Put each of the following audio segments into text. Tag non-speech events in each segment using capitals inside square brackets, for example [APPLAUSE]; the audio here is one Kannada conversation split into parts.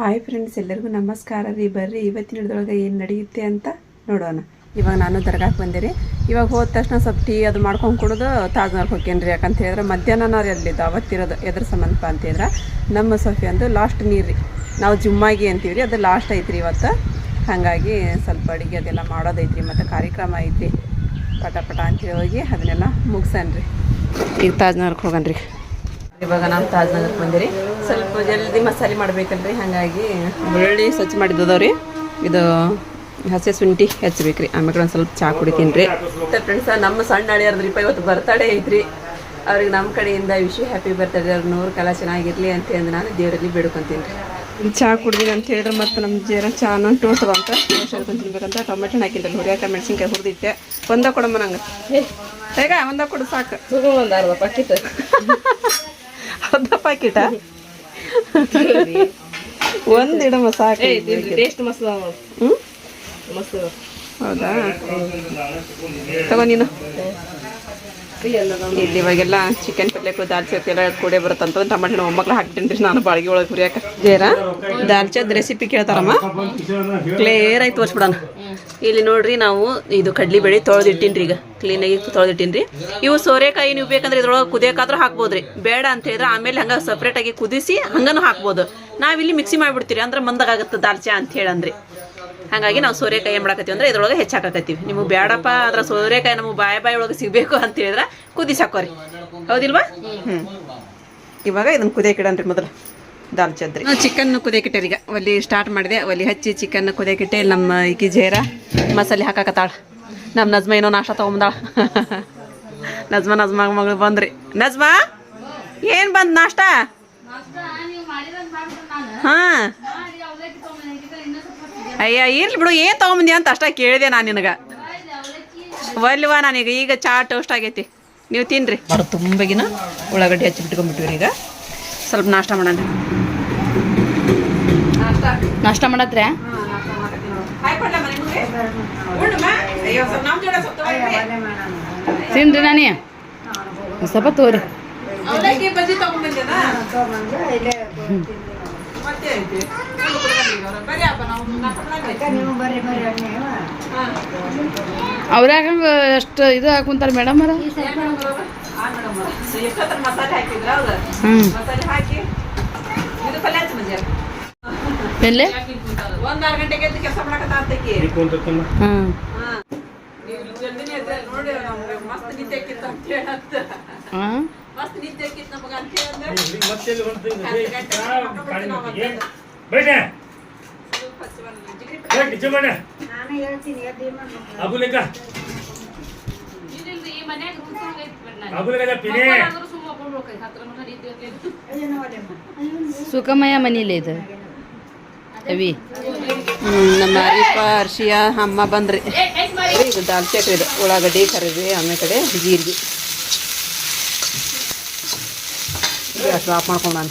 ಹಾಯ್ ಫ್ರೆಂಡ್ಸ್ ಎಲ್ಲರಿಗೂ ನಮಸ್ಕಾರ. ರೀ, ಬರ್ರಿ. ಇವತ್ತಿನ ಹಿಡ್ದೊಳಗೆ ಏನು ನಡೆಯುತ್ತೆ ಅಂತ ನೋಡೋಣ. ಇವಾಗ ನಾನು ದರ್ಗಾಕ್ಕೆ ಬಂದೆ ರೀ ಇವಾಗ ಹೋದ ತಕ್ಷಣ ಸ್ವಲ್ಪ ಟೀ ಅದು ಮಾಡ್ಕೊಂಡು ಕೊಡೋದು ತಾಜ್ ಹೋಗ್ಯೇನಿ ರೀ ಯಾಕಂತ ಹೇಳಿದ್ರೆ ಮಧ್ಯಾಹ್ನ ಎಲ್ಲಿದ್ದು ಅವತ್ತಿರೋದು ಎದ್ರ ಸಂಬಂಧಪ್ಪ ಅಂತ ಹೇಳಿದ್ರೆ. ನಮ್ಮ ಸೊಫಿ ಅಂದು ಲಾಸ್ಟ್ ನೀರು ರೀ. ನಾವು ಜುಮ್ಮಾಗಿ ಅಂತೀವಿ ರೀ. ಅದು ಲಾಸ್ಟ್ ಐತ್ರಿ ಇವತ್ತು. ಹಾಗಾಗಿ ಸ್ವಲ್ಪ ಅಡುಗೆ ಅದೆಲ್ಲ ಮಾಡೋದೈತ್ರಿ. ಮತ್ತು ಕಾರ್ಯಕ್ರಮ ಐತ್ರಿ. ಪಟ ಪಟ ಅಂತೇಳಿ ಹೋಗಿ ಅದನ್ನೆಲ್ಲ ಮುಗಿಸನ್ರಿ. ಈಗ ತಾಜ್ಮಹಲ್ಗೆ ಹೋಗನ್ರಿ. ಇವಾಗ ನಾವು ತಾಜ್ನಗರ್ಗೆ ಬಂದಿರಿ. ಸ್ವಲ್ಪ ಜಲ್ದಿ ಮಸಾಲೆ ಮಾಡ್ಬೇಕಲ್ರಿ ಹಾಗಾಗಿ ಬೆಳ್ಳುಳ್ಳಿ ಸ್ವಚ್ಛ ಮಾಡಿದ್ದವ್ರಿ ಇದು ಹಸಿ ಶುಂಠಿ ಹೆಚ್ಚಬೇಕ್ರಿ. ಆಮೇಲೆ ಒಂದು ಸ್ವಲ್ಪ ಚಾ ಕುಡಿತೀನಿ ರೀ ಮತ್ತೆ ಫ್ರೆಂಡ್ಸ್ ನಮ್ಮ ಸಣ್ಣ ಅಳಿಯರ್ದ್ರಿಪ್ಪ ಇವತ್ತು ಬರ್ತಡೇ ಐತ್ರಿ. ಅವ್ರಿಗೆ ನಮ್ಮ ಕಡೆಯಿಂದ ವಿಶ್ ಹ್ಯಾಪಿ ಬರ್ತಡೇ ಅವ್ರ ನೂರು ಕಾಲ ಚೆನ್ನಾಗಿರ್ಲಿ ಅಂತ ಅಂದು ನಾನು ದೇವರಲ್ಲಿ ಬೇಡ್ಕೊಂತೀನಿ ರೀ ಚಹಾ ಕುಡ್ದೀನಿ ಅಂತ ಹೇಳಿದ್ರೆ ಮತ್ತೆ ನಮ್ಮ ಜೀರ ಟೋಟದ ಅಂತ. ತಿನ್ಬೇಕಂತ ಟೊಮೆಟೊ ಹಾಕಿದ್ರಲ್ಲ. ಹುರಿಯಾಕ ಮೆಣಸಿನ್ಕಾಯಿ ಹುರಿದಿಟ್ಟೆ. ಒಂದ ಕೊಡಮ್ಮ ನಂಗೆ. ಹೇಗ ಒಂದ ಕೊಡು ಸಾಕು. ಒಂದು ಅರ್ಧ ಪಾಕಿಟ್ ಅರ್ಧ ಪ್ಯಾಕೆಟ ಒಂದು ಇಡಮ್ಮ ಸಾಕು. ಟೇಸ್ಟ್ ಮಸ್ತ್ ಹ್ಞೂ ಮಸ್ತ್ ಹೌದಾ? ತಗೋ ನೀನು. ಇಲ್ಲಿ ಇವಾಗೆಲ್ಲ ಚಿಕನ್ ಪಲ್ಯಕ್ಕೂ ಎಲ್ಲ ಕೂಡೆ ಬರುತ್ತಂತ ಟಮಾಟೆ ನಮ್ಮ ಮೊಮ್ಮಕ್ಳು ನಾನು ಬಾಳಿಗೆ ಒಳಗೆ ಹುರಿಯಾಕ ಜೇರ ದಾಲ್ಚದ್ ರೆಸಿಪಿ ಕೇಳ್ತಾರಮ್ಮ? ಕ್ಲಿಯರ್ ಆಗಿ ತೋರಿಸ್ಬಿಡೋಣ. ಇಲ್ಲಿ ನೋಡ್ರಿ ನಾವು ಇದು ಕಡ್ಲಿ ಬೇಳೆ ತೊಳೆದಿಟ್ಟಿನ್ರಿ ಈಗ. ಕ್ಲೀನಾಗಿ ತೊಳೆದಿಟ್ಟಿನ್ರಿ. ಇವು ಸೋರೆಕಾಯಿ ನೀವು ಬೇಕಂದ್ರೆ ಇದ್ರೊಳಗೆ ಕುದಿಯೋಕಾದ್ರೂ ಹಾಕ್ಬೋದ್ರಿ. ಬೇಡ ಅಂತ ಹೇಳಿದ್ರೆ ಆಮೇಲೆ ಹಂಗೆ ಸಪ್ರೇಟಾಗಿ ಕುದಿಸಿ ಹಂಗನೂ ಹಾಕ್ಬೋದು. ನಾವಿಲ್ಲಿ ಮಿಕ್ಸಿ ಮಾಡಿಬಿಡ್ತೀರಿ. ಅಂದ್ರೆ ಮಂದಗಾಗತ್ತೆ ದಾಲ್ಚಾ ಅಂತ ಹೇಳಂದ್ರಿ. ಹಾಗಾಗಿ ನಾವು ಸೋರೆಕಾಯಿ ಏನು ಮಾಡಕತ್ತೀವಿ ಅಂದ್ರೆ ಇದ್ರೊಳಗೆ ಹೆಚ್ಚಾಕತ್ತೀವಿ ನಿಮಗೆ ಬೇಡಪ್ಪ ಅದ್ರ ಸೋರೆಕಾಯಿ ನಮಗೆ ಬಾಯ ಬಾಯಿ ಒಳಗೆ ಸಿಗಬೇಕು ಅಂತ ಹೇಳಿದ್ರೆ ಕುದಿಸಿ ಹಾಕೋರಿ ಹೌದಿಲ್ವಾ? ಹ್ಞೂ ಇವಾಗ ಇದನ್ನ ಕುದಿಯಕ್ಕಿಡನ್ರಿ ಮೊದಲು ದಾಲ್ಚದ್ರಿ. ನಾವು ಚಿಕನ್ ಕುದಿಯಕ್ಕಿಟ್ಟೆ ಈಗ. ಒಲಿ ಸ್ಟಾರ್ಟ್ ಮಾಡಿದೆ. ಒಲಿ ಹಚ್ಚಿ ಚಿಕನ್ ಕುದಿಯಕ್ಕಿಟ್ಟೆ ಇಲ್ಲಿ ನಮ್ಮ ಈಕಿ ಜೇರ ಮಸಾಲೆ ಹಾಕಾಕತ್ತಾಳ. ನಮ್ಮ ನಜ್ಮ ಏನೋ ನಾಷ್ಟ ತೊಗೊಂಬಂದಾಳ. ನಜ್ಮ ನಜ್ಮ ಮಗಳು ಬಂದ್ರಿ. ನಜ್ಮ ಏನು ಬಂದ್ ನಾಷ್ಟ? ಹಾಂ. ಅಯ್ಯ ಇರ್ಲಿ ಬಿಡು ಏನು ತಗೊಂಬಂದಿ ಅಂತ ಅಷ್ಟ ಕೇಳಿದೆ ನಾನು ನಿನಗೆ. ಒಲ್ವಾ ನಾನೀಗ ಈಗ ಚಾ ಟೋಸ್ಟ್ ಆಗೈತಿ. ನೀವು ತಿನ್ರಿ. ಬಡ ತುಂಬಗಿನ ಉಳ್ಳಾಗಡ್ಡಿ ಹಚ್ಚಿ ಬಿಟ್ಕೊಂಡ್ಬಿಟ್ಟಿವ್ರಿ ಈಗ. ಸ್ವಲ್ಪ ನಾಷ್ಟ ಮಾಡೋಣ. ನಾಷ್ಟ? ಮಾಡತ್ರೆ ತಿನ್ರಿ ನಾನಿ. ಸ್ವಲ್ಪ ತೋರಿ. ಬಜ್ಜಿ ತಗೊಂಡ್ಬಂದೇನಾ ಅಷ್ಟು ಎಷ್ಟು ಇದು ಹಾಕುಂತಾರ ಮೇಡಮ್ ಅವ್ರ? ಎಲ್ಲಿ? ಒಂದ್ ಆರು ಗಂಟೆಗೆ ಎದ್ದು ಕೆಲಸ ಮಾಡಕತ್ತ ಅಂತಕಿ ಹ್ಞೂ ನೀವು ಜಲ್ದಿನೇ ಎದ್ದ ನೋಡಿ ನಮ್ಗೆ ಮಸ್ತ್ ನಿದ್ದೆ ಆಕಿತ್ತು ಅಂತ ಹೇಳತ್ತ ಹಾಂ ಮಸ್ತ್ ನಿದ್ದೆ ಆಕಿತ್ತು ನಮಗ ಅಂತ ಹೇಳಿದ್ರೆ ಹತ್ತು ಗಂಟೆಗೆ ಮಕ್ಳು ಬಿಡ್ತೀವಿ ನಾವು ಮತ್ತೆ. ಸ್ವಲ್ಪ ಹಚ್ಚುವಲ್ಲ, ಜಿಗ್ರಿ ಪಲ್ಯ. ಸುಖಮಯ ಮನೇಲಿ ಇದು ಅವಿ ನಮ್ಮ ಅರಿಪ ಅರ್ಶಿಯ ಅಮ್ಮ ಬಂದ್ರಿ ಇದು ದಾಲ್ ಚಟ್ರಿ ಇದು ಉಳ್ಳಾಗಡ್ಡಿ ಕರಿಬಿ ಆಮೇಲೆ ಕಡೆ ಜೀರಿಗೆ ಗ್ಯಾಸ್ ಆಫ್ ಮಾಡ್ಕೊಂಡು ನಾನು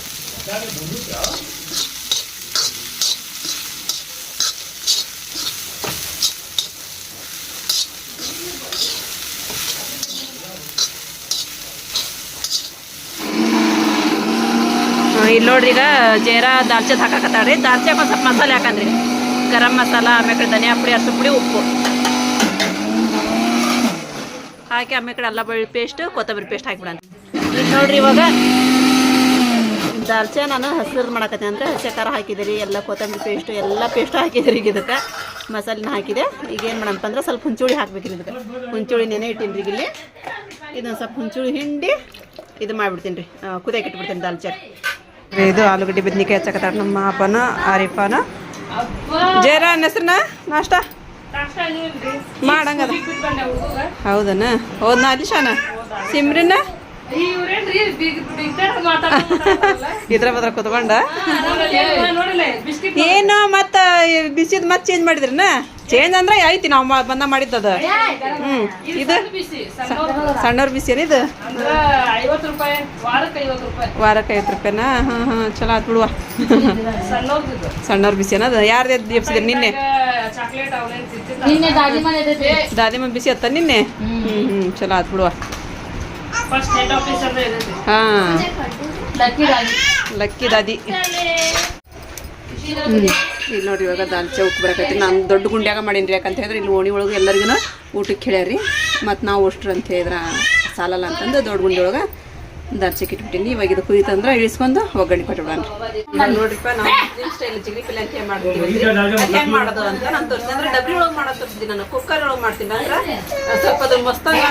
ಇಲ್ಲಿ ನೋಡ್ರಿ ಈಗ ಜೇರಾ ದಾಲ್ಚದ್ ಹಾಕಾಕತ್ತಾಳ್ರಿ. ದಾಲ್ಚಾಕ ಒಂದು ಸ್ವಲ್ಪ ಮಸಾಲೆ ಹಾಕಂದ್ರಿ. ಗರಂ ಮಸಾಲ ಆಮೇಲೆ ಧನಿಯಾ ಪುಡಿ ಅರ್ಶಿನ ಪುಡಿ, ಉಪ್ಪು. ಹಾಕಿ ಆಮೇಲೆ ಅಲ್ಲ ಬೆಳ್ಳುಳ್ಳಿ ಪೇಸ್ಟ್ ಕೊತ್ತಂಬರಿ ಪೇಸ್ಟ್ ಹಾಕಿಬಿಡಣ. ಇಲ್ಲಿ ನೋಡ್ರಿ ಇವಾಗ ದಾಲ್ಚಾ ನಾನು ಹಸಿರು ಮಾಡಕತ್ತೆ ಅಂದರೆ ಹಸಿ ಖಾರ ಹಾಕಿದಿರಿ ಎಲ್ಲ ಕೊತ್ತಂಬರಿ ಪೇಸ್ಟು ಎಲ್ಲ ಪೇಸ್ಟ್ ಹಾಕಿದ್ರಿ ಈಗ ಇದಕ್ಕೆ. ಮಸಾಲೆನ ಹಾಕಿದೆ. ಈಗ ಏನು ಮಾಡಪ್ಪ ಅಂದ್ರೆ ಸ್ವಲ್ಪ ಹುಂಚುಳಿ ಹಾಕ್ಬೇಕ್ರಿ ಇದಕ್ಕೆ. ಹುಂಚುಳಿ ನೆನೆ ಇಟ್ಟೀನಿ ರೀ ಇಲ್ಲಿ. ಇದೊಂದು ಸ್ವಲ್ಪ ಹುಂಚುಳಿ ಹಿಂಡಿ ಇದು ಮಾಡಿಬಿಡ್ತೀನಿ ರೀ ಕುದಿಯಕ್ಕೆ ಇಟ್ಬಿಡ್ತೀನಿ ದಾಲ್ಚೆ. ಇದು ಆಲೂಗಡ್ಡೆ ಬದ್ನಿಕಾಯಿ ಹಚ್ಚಕತ್ತಾರ ನಮ್ಮ ಅಪ್ಪನ ಆರಿಫಾನ ಜೇರ ಹೆಸ್ರನ್ನ? ನಾಷ್ಟ? ಮಾಡಂಗದ. ಹೌದನ? ಹೋದ್ನ ಅಲ್ಲಿ ಶಾನ ಸಿಮ್ರಿನ? ಇದ್ರ ಬದ್ರ ಕುತ್ಕೊಂಡ? ಏನು ಮತ್ತ ಬಿಸಿದ್ ಮತ್ ಚೇಂಜ್ ಮಾಡಿದ್ರನ? ಚೇಂಜ್ ಅಂದ್ರೆ ಐತಿ ನಾವು ಮಾ- ಬಂದ ಮಾಡಿದ್ದದ. ಹ್ಮ್ ಇದು ಸಣ್ಣವ್ರ ಬಿಸಿ ಏನಿದು ವಾರಕ್ಕೆ ಐವತ್ತು ರೂಪಾಯಿ. ವಾರಕ್ಕೆ ಐವತ್ತು ರೂಪಾಯಿನಾ? ಹಾಂ ಹಾಂ ಚಲೋ ಆತ್ ಬಿಡುವ. ಸಣ್ಣವ್ರ ಬಿಸಿ ಏನದ? ಯಾರ್ದು ನಿನ್ನೆ? ದಾದಿಮ ಬಿಸಿ ಅತ್ತ ನಿನ್ನೆ? ಹ್ಮ್ ಹ್ಮ್ ಚಲೋ ಆತ್ ಬಿಡುವ. ಹಾಂ. ಲಕ್ಕಿ ದಾದಿ ಲಕ್ಕಿ ದಾದಿ ಇಲ್ಲಿ ನೋಡ್ರಿ ಇವಾಗ ದಾಲ್ ಚೌಕ್ ಬರಕೈತಿ ನಾನು ದೊಡ್ಡ ಗುಂಡ್ಯಾಗ ಮಾಡೀನಿ ಯಾಕಂತ ಹೇಳಿದ್ರೆ ಇಲ್ಲಿ ಓಣಿ ಒಳಗೆ ಎಲ್ಲರಿಗೂ ಊಟಕ್ಕೆ ಹೇಳ್ಯಾರಿ ಮತ್ತು ನಾವು ಅಷ್ಟ್ರು ಅಂತ ಹೇಳಿದ್ರೆ ಸಾಲಲ್ಲ ಅಂತಂದು ದೊಡ್ಡ ಗುಂಡಿ ಒಳಗೆ ದಾಲ್ ಚೌಕ್ ಇಟ್ಬಿಟ್ಟಿನಿ. ಇವಾಗ ಇದು ಕುದಿತಂದ್ರೆ ಇಳಿಸ್ಕೊಂಡು ಒಗ್ಗರಣೆ ಕೊಟ್ಬಿಡೋಣ ನೋಡ್ರಿಪ್ಪ ನಾವು ಮುಸ್ಲಿಂ ಸ್ಟೈಲ್ ಚಿಲ್ಲಿ ಪಲ್ಲೆ ಅಂತ ಮಾಡ್ತೀವಿ? ಹೆಂಗೆ ಮಾಡೋದು ಅಂತ ನಾನು ತೋರಿಸ್ತೀನಿ. ಅಂದ್ರೆ ಡಬ್ರಿ ಒಳಗೆ ಮಾಡೋದು ತೋರಿಸ್ತೀನಿ ನಾನು. ಕುಕ್ಕರ್ ಒಳಗೆ ಮಾಡ್ತೀನಿ. ಅಂದ್ರೆ ಸ್ವಲ್ಪ ಅದು ಮಸ್ತಾಗಿ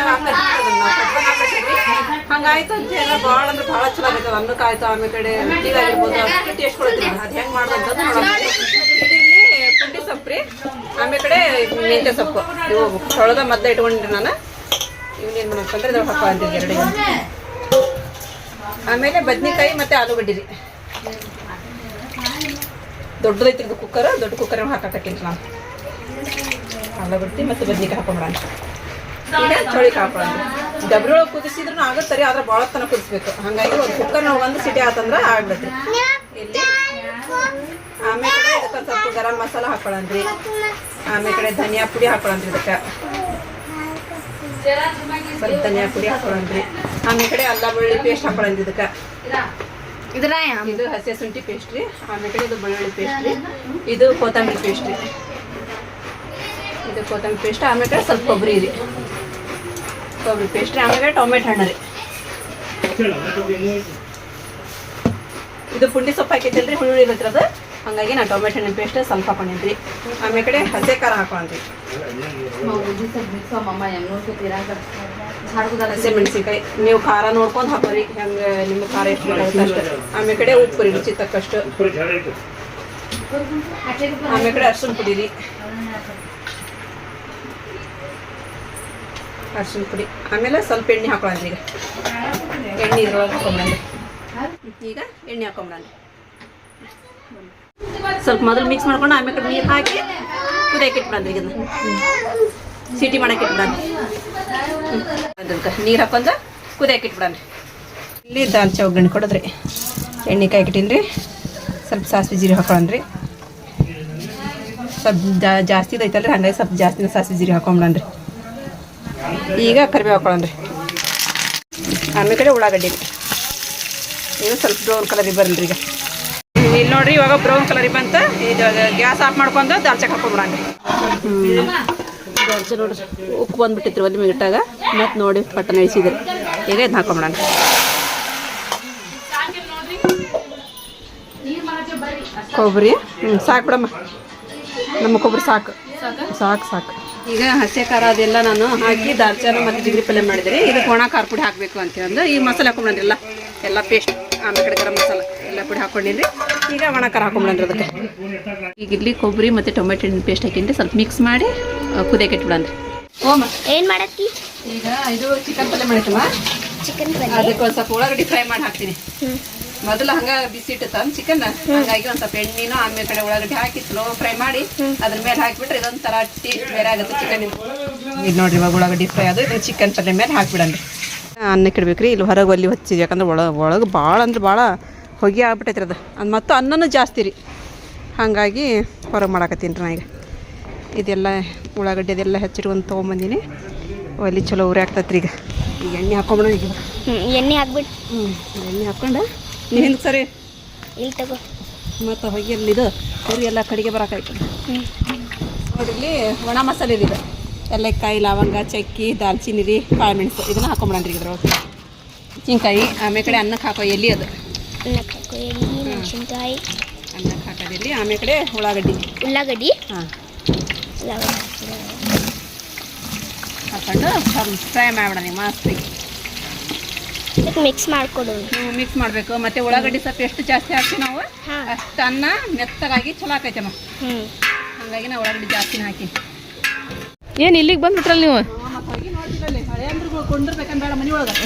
ಹಂಗಾಯ್ತು ಅಂತ ಹೇಳಿದ್ರೆ ಭಾಳ ಅಂದ್ರೆ ಭಾಳ ಚಲೋ ಆಗುತ್ತೆ. ಅನ್ನಕ್ಕೆ ಆಯ್ತು ಆಮೇಲೆ ಕಡೆ ರೊಟ್ಟಿಗಾಗಿರ್ಬೋದು ಅದಕ್ಕೆ ಟೇಸ್ಟ್ ಕೊಡ್ತೀನಿ. ಅದು ಹೆಂಗೆ ಮಾಡೋದು ಅಂತ ಇಲ್ಲಿ ಪುಂಡಿ ಸೊಪ್ಪು ರೀ ಆಮೇಲೆ ಕಡೆ ಮೆಂತ್ಯ ಸೊಪ್ಪು. ಇವು ತೊಳೆದ ಮದ್ದ ಇಟ್ಕೊಂಡಿರಿ ನಾನು. ಇವನೇನು ಮಾಡಬೇಕಂದ್ರೆ ಇದ್ರೊಳಗೆ ಹಾಕೋ ಅಂತಿದ್ದೆ ಎರಡಿಗೆ ಆಮೇಲೆ ಬದ್ನಿಕಾಯಿ ಮತ್ತೆ ಆಲೂಗಡ್ಡಿ ರೀ ದೊಡ್ಡದೈತಿ ಇದು ಕುಕ್ಕರ್ ದೊಡ್ಡ ಕುಕ್ಕರ್ ಹಾಕಕತ್ತೀನಿ ನಾನು. ಆಲೂಗಡ್ಡೆ ಮತ್ತು ಬದ್ನಿಕಾಯಿ ಹಾಕೊಂಬಿಡೋಣ ಚಳಿ ಹಾಕೊಳ್ಳೋಣ. ಡಬ್ರಿ ಒಳಗೆ ಕುದಿಸಿದ್ರು ಆಗುತ್ತೆ ರೀ, ಆದ್ರೆ ಭಾಳ ತನಕ ಕುದಿಸ್ಬೇಕು. ಹಾಗಾಗಿ ಒಂದು ಕುಕ್ಕರ್ ಒಂದು ಸಿಟಿ ಆತಂದ್ರೆ ಆಗ್ಬಿಡುತ್ತೆ ಇಲ್ಲಿ ಆಮೇಲೆ ಇದಕ್ಕೆ ಸ್ವಲ್ಪ ಗರಂ ಮಸಾಲ ಹಾಕೊಳ್ಳೋಣ್ರಿ. ಆಮೇಲೆ ಕಡೆ ಧನಿಯಾ ಪುಡಿ ಹಾಕೊಳ್ಳೋಣ್ರಿ ಇದಕ್ಕೆ. ಸ್ವಲ್ಪ ಧನಿಯಾ ಪುಡಿ ಹಾಕೊಳ್ಳೋಣ್ರಿ. ಆಮೇಲೆ ಕಡೆ ಅಲ್ಲ ಬೆಳ್ಳುಳ್ಳಿ ಪೇಸ್ಟ್ ಹಾಕೊಳ್ಳೋಣ್ರಿ ಇದಕ್ಕೆ. ಇದ್ರ ಇದು ಹಸಿ ಶುಂಠಿ ಪೇಸ್ಟ್ ರೀ. ಆಮೇಲೆ ಕಡೆ ಇದು ಬೆಳ್ಳುಳ್ಳಿ ಪೇಸ್ಟ್ ರೀ. ಇದು ಕೊತ್ತಂಬರಿ ಪೇಸ್ಟ್ ರೀ. ಇದು ಕೊತ್ತಂಬರಿ ಪೇಸ್ಟ್ ಆಮೇಲೆ ಕಡೆ ಸ್ವಲ್ಪ ಕೊಬ್ಬರಿ ರೀ. ಕೊಬ್ಬರಿ ಪೇಸ್ಟ್ ರೀ. ಆಮೇಲೆ ಟೊಮೆಟೊ ಹಣ್ಣು ರೀ. ಇದು ಪುಂಡಿ ಸೊಪ್ಪು ಹಾಕೈತಿಲ್ರಿ ಹುಳಿ ಇರತ್ತದ ಹಂಗಾಗಿ ನಾ ಟೊಮೆಟೊ ಹಣ್ಣಿನ ಪೇಸ್ಟ್ ಸ್ವಲ್ಪ ಹಾಕೊಂಡಿದ್ರಿ ಆಮೇಲೆ ಕಡೆ ಹಸಿ ಖಾರ ಹಾಕೊಂಡ್ರಿ ಹಸಿ ಮೆಣಸಿನ್ಕಾಯಿ ನೀವು ಖಾರ ನೋಡ್ಕೊಂಡು ಹಾಕೋರಿ. ಹೆಂಗೆ ನಿಮ್ಮ ಖಾರ ಎಷ್ಟು ಬೇಕಾಗುತ್ತೆ ಆಮೇಲೆ ಕಡೆ ಉಪ್ಪು ರೀ, ರುಚಿ ತಕ್ಕಷ್ಟು. ಆಮೇಲೆ ಕಡೆ ಅರ್ಶಿನ ಪುಡಿ ರೀ. ಅರ್ಶಿನ ಪುಡಿ. ಆಮೇಲೆ ಸ್ವಲ್ಪ ಎಣ್ಣೆ ಹಾಕೊಳ್ಳೋಣ ಈಗ. ಎಣ್ಣೆ ಇದ್ರೊಳಗೆ ಹಾಕೊಂಬಿಡೋಣ ಈಗ ಎಣ್ಣೆ ಹಾಕೊಂಬಿಡೋಣ ಸ್ವಲ್ಪ ಮೊದಲು ಮಿಕ್ಸ್ ಮಾಡ್ಕೊಂಡು ಆಮೇಲೆ ನೀರು ಹಾಕಿ ಕುದಿಯಕ್ಕೆ ಇಟ್ಬಿಡೋಣ ಈಗ ಸಿಟಿ ಮಾಡಕ್ಕೆ ಇಟ್ಬಿಡೋಣ. ಅದಕ್ಕೆ ನೀರು ಹಾಕೊಂಡ ಕುದಿಯಕ್ಕೆ ಇಟ್ಬಿಡೋಣ ಇಲ್ಲಿ ದಾಲ್ ಒಗ್ಗರಣೆ ಕೊಡೋದ್ರಿ. ಎಣ್ಣೆ ಕಾಯ್ಕಿಟ್ಟಿನಿ ರೀ ಸ್ವಲ್ಪ ಸಾಸಿವೆ ಜೀರಿಗೆ ಹಾಕೊಳ್ಳಣ್ರಿ ಸ್ವಲ್ಪ ಜಾಸ್ತಿ ಜಾಸ್ತಿ ರೀ ಹಂಗಾಗಿ ಸ್ವಲ್ಪ ಜಾಸ್ತಿ ಸಾಸಿವೆ ಜೀರಿ ಹಾಕೊಂಬಿಡಣ್ರಿ ಈಗ ಕರಿಬೇವು ಹಾಕೊಳ್ಳಣ್ರಿ ಆಮೇಲೆ ಕಡೆ ಉಳ್ಳಾಗಡ್ಡಿ ಇದು ಸ್ವಲ್ಪ ಬ್ರೌನ್ ಕಲರಿಗೆ ಬರಲ್ರಿ ಈಗ. ಇಲ್ಲಿ ನೋಡ್ರಿ ಇವಾಗ ಬ್ರೌನ್ ಕಲರಿಗೆ ಬಂತ. ಇದು ಗ್ಯಾಸ್ ಆಫ್ ಮಾಡ್ಕೊಂಡು ದಾಲ್ಚಕ್ ಹಾಕೊಂಬಿಡೋಣ ದಾಲ್ಚ ನೋಡ್ರಿ ಉಪ್ಪು ಬಂದ್ಬಿಟ್ಟಿತ್ತು ಒಲಿ ಮಿಗಿಟ್ಟಾಗ ಮತ್ತು ನೋಡಿ ಪಟ್ಟಣ ಇಳಿಸಿದ್ರಿ ಈಗ ಇದನ್ನ ಹಾಕೊಂಬಿಡೋಣ ಕೊಬ್ಬರಿ? ಹ್ಞೂ ಸಾಕು ಬಿಡಮ್ಮ. ನಮ್ಮ ಕೊಬ್ಬರಿ ಸಾಕು. ಸಾಕು ಸಾಕು. ಈಗ ಹಸಿ ಖಾರ ಅದೆಲ್ಲ ನಾನು ಹಾಕಿ ದಾಲ್ಚಾನ ಮತ್ತು ಜಿಗ್ರಿ ಪಲ್ಯ ಮಾಡಿದ್ರಿ. ಇದಕ್ಕೆ ಒಣ ಖಾರ ಪುಡಿ ಹಾಕಬೇಕು ಅಂತ ಅಂದು ಈ ಮಸಾಲೆ ಎಲ್ಲ. ಎಲ್ಲ ಪೇಸ್ಟ್ ಆಮೇಲೆ ಕಡೆ ಗರಂ ಮಸಾಲ. ಎಲ್ಲ ಪುಡಿ ಹಾಕೊಂಡಿನಿ ಈಗ ಒಣ ಖಾರ ಅದಕ್ಕೆ. ಈಗ ಇಲ್ಲಿ ಕೊಬ್ಬರಿ ಮತ್ತು ಟೊಮೆಟೊ ಹಣ್ಣಿನ ಪೇಸ್ಟ್ ಹಾಕಿನ್ರಿ. ಸ್ವಲ್ಪ ಮಿಕ್ಸ್ ಮಾಡಿ ಕುದಿಯಕ್ಕೆ ಇಟ್ಬಿಡನ್ರಿ ಓಮ. ಏನು ಮಾಡತ್ತಿ? ಈಗ ಇದು ಚಿಕನ್ ಪಲ್ಯ ಮಾಡಿತ್ತಮ್ಮ ಚಿಕನ್ ಪಲ್ಯ. ಅದಕ್ಕೆ ಒಂದು ಸ್ವಲ್ಪ ಉಳ್ಳಾಗಡ್ಡಿ ಫ್ರೈ ಮಾಡಿ ಹಾಕ್ತೀನಿ. ಮೊದಲು ಹಂಗ ಬಿಸಿ ಇಟ್ಟ ಚಿಕನ್ ಹಂಗಾಗಿ ಒಂದ್ ಸ್ವಲ್ಪ ಎಣ್ಣೆನೂ ಆಮೇಲೆ ಕಡೆ ಉಳ್ಳಾಗಡ್ಡಿ ಹಾಕಿ ಸ್ಲೋ ಫ್ರೈ ಮಾಡಿ ಅದ್ರ ಮೇಲೆ ಹಾಕಿಬಿಟ್ರೆ ಇದೊಂದು ತರ ಟೇಸ್ಟ್ ಬೇರೆ ಆಗುತ್ತೆ ಚಿಕನ್ ಇದು ನೋಡ್ರಿ ಇವಾಗ ಉಳ್ಳಾಗಡ್ಡಿ ಫ್ರೈ ಅದು ಚಿಕನ್ ಪಲ್ಯ ಮೇಲೆ ಹಾಕ್ಬಿಡನ್ರಿ ಅನ್ನಕ್ಕೆ ಇಡ್ಬೇಕ್ರಿ. ಇಲ್ಲಿ ಹೊರಗೆ ಒಲ್ಲಿ ಹಚ್ಚಿದ್ವಿ. ಯಾಕಂದ್ರೆ ಒಳ ಒಳಗೆ ಭಾಳ ಅಂದ್ರೆ ಭಾಳ ಹೊಗೆ ಆಗ್ಬಿಟ್ಟೈತೆ ಅದು. ಅದು ಮತ್ತು ಅನ್ನನೂ ಜಾಸ್ತಿ ರೀ. ಹಾಗಾಗಿ ಹೊರಗೆ ಮಾಡಾಕತ್ತೀನಿ ರೀ ನಾ ಈಗ. ಇದೆಲ್ಲ ಉಳ್ಳಾಗಡ್ಡೆ ಅದೆಲ್ಲ ಹೆಚ್ಚಿಟ್ಕೊಂಡು ತೊಗೊಂಬಂದಿನಿ. ಒಲಿ ಚಲೋ ಉರಿ ಆಗ್ತತ್ರಿ ಈಗ. ಈಗ ಎಣ್ಣೆ ಹಾಕೊಂಬಿಡೋಣ ಈಗ. ಎಣ್ಣೆ ಹಾಕ್ಬಿಟ್ಟು ಹ್ಞೂ ಎಣ್ಣೆ ಹಾಕ್ಕೊಂಡು ನೀನು ಸರಿ? ಇಲ್ಲಿ ತಗೋ. ಮತ್ತು ಹೊಗೆ ಅಲ್ಲಿ ಇದು ಉರಿ ಎಲ್ಲ ಕಡೆಗೆ ಬರೋಕಾಯ್ತು. ಹ್ಮ್. ನೋಡಿ ಇಲ್ಲಿ ಒಣ ಮಸಾಲೆ ಇದೆ ಇದು. ಏಲಕ್ಕಾಯಿ ಲವಂಗ ಚಕ್ಕಿ ದಾಲ್ಚಿನ್ನಿ ರೀ ಇದನ್ನು ಇದನ್ನ ರೀ ಇದ್ರೊಳಗೆ. ಚಿಂಕಾಯಿ ಆಮೇಲೆ ಕಡೆ ಅನ್ನಕ್ಕೆ ಹಾಕೋ ಎಲ್ಲಿ ಅದು. ಅನ್ನಕ್ಕೆ ಮೆಣಸಿನ್ಕಾಯಿ. ಅನ್ನಕ್ಕೆ ಹಾಕೋದು ಎಲ್ಲಿ ಆಮೇಲೆ ಕಡೆ ಉಳ್ಳಾಗಡ್ಡಿ. ಉಳ್ಳಾಗಡ್ಡಿ. ಹಾಂ. ಲವಂಗ ಹಾಕೊಂಡು ಫ್ರೈ ಮಾಡ್ಬಿಡೋಣ ಮಾಸ್ತಿ. ಇದಕ್ಕೆ ಮಿಕ್ಸ್ ಮಾಡಿಕೊಡು. ನೀವು ಮಿಕ್ಸ್ ಮಾಡಬೇಕು. ಮತ್ತು ಉಳ್ಳಾಗಡ್ಡಿ ಸ್ವಲ್ಪ ಎಷ್ಟು ಜಾಸ್ತಿ ಹಾಕ್ತೀವಿ ನಾವು? ಹಾಂ. ಅಷ್ಟು ಅನ್ನ ಮೆತ್ತಗಾಗಿ ಚಲೋ ಆಕೈತಮ್ಮ ಹ್ಞೂ ಹಾಗಾಗಿ ನಾವು ಉಳ್ಳಾಗಡ್ಡಿ ಜಾಸ್ತಿನ ಹಾಕಿ. ಏನು ಇಲ್ಲಿಗೆ ಬಂದ್ಬಿಟ್ರಲ್ಲ ನೀವು?